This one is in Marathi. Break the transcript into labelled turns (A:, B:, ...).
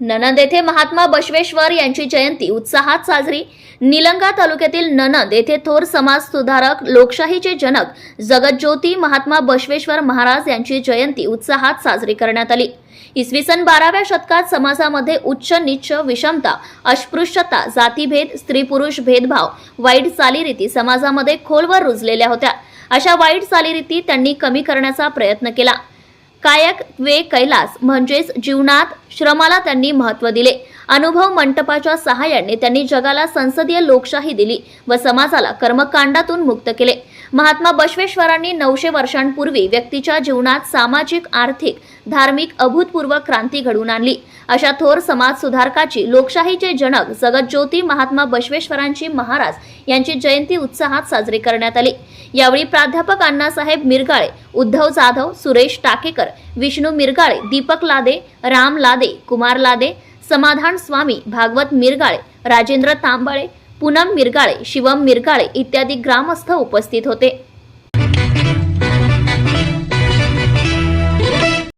A: ननद येथे महात्मा बसवेश्वर यांची जयंती. उत्साहात साजरी. निलंगा तालुक्यातील ननद येथे थोर समाज सुधारक लोकशाहीचे जनक जगज्योती महात्मा बसवेश्वर महाराज यांची जयंती उत्साहात साजरी करण्यात आली. इसवी सन बाराव्या शतकात समाजामध्ये उच्च निच्च विषमता अस्पृश्यता जातीभेद स्त्री पुरुष भेदभाव वाईट चालीरीती समाजामध्ये खोलवर रुजलेल्या होत्या. अशा वाईट चालीरीती त्यांनी कमी करण्याचा प्रयत्न केला. कायक वे कैलास म्हणजेच जीवनात श्रमाला त्यांनी महत्त्व दिले. अनुभव मंटपाच्या सहाय्याने त्यांनी जगाला संसदीय लोकशाही दिली व समाजाला कर्मकांडातून मुक्त केले. महात्मा बसवेश्वरांनी नऊशे वर्षांपूर्वी व्यक्तीच्या जीवनात सामाजिक आर्थिक धार्मिक अभूतपूर्व क्रांती घडवून आणली. अशा थोर समाज सुधारकाची लोकशाहीचे जनक जगज्योती महात्मा बसवेश्वरांची महाराज यांची जयंती उत्साहात साजरी करण्यात आली. यावेळी प्राध्यापक अण्णासाहेब मिरगाळे उद्धव जाधव सुरेश टाकेकर विष्णू मिरगाळे दीपक लादे राम लादे कुमार लादे समाधान स्वामी भागवत मिरगाळे राजेंद्र तांबळे पूनम मिरगाळे शिवम मिरगाळे इत्यादी ग्रामस्थ उपस्थित होते.